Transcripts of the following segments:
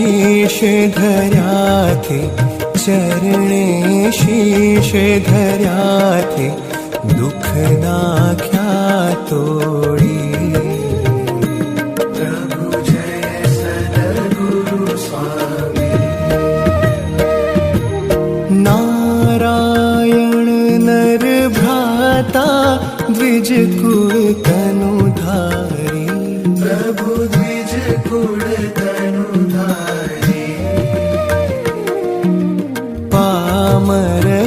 शीश धर्याथे चरणे शीश धर्याथे दुख नाख्या तोड़ी। प्रभु जय सद्गुरु स्वामी। नारायण नर भ्राता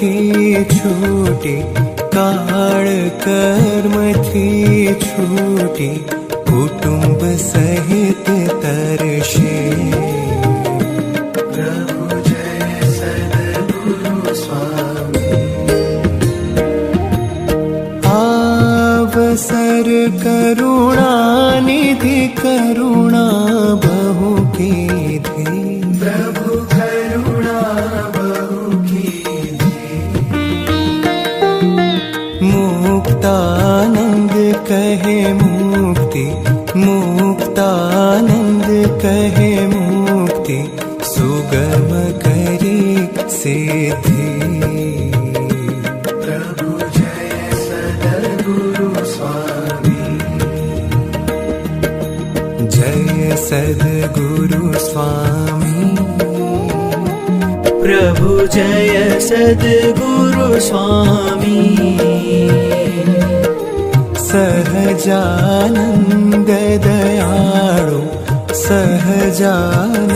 कर्मथी छूटी काळ कर्मथी छूटी कुटुंब सहित तरशे। प्रभु जय सद्गुरु स्वामी। आवसर करुणा निधि करुणा बहु कीधी मुक्ति मुक्तानंद कहे मुक्ति सुगम करी सिद्धि। प्रभु जय सद्गुरु स्वामी। जय सद्गुरु स्वामी। प्रभु जय सदगुरु स्वामी। सहजानन्द दयाळु सहजानन्द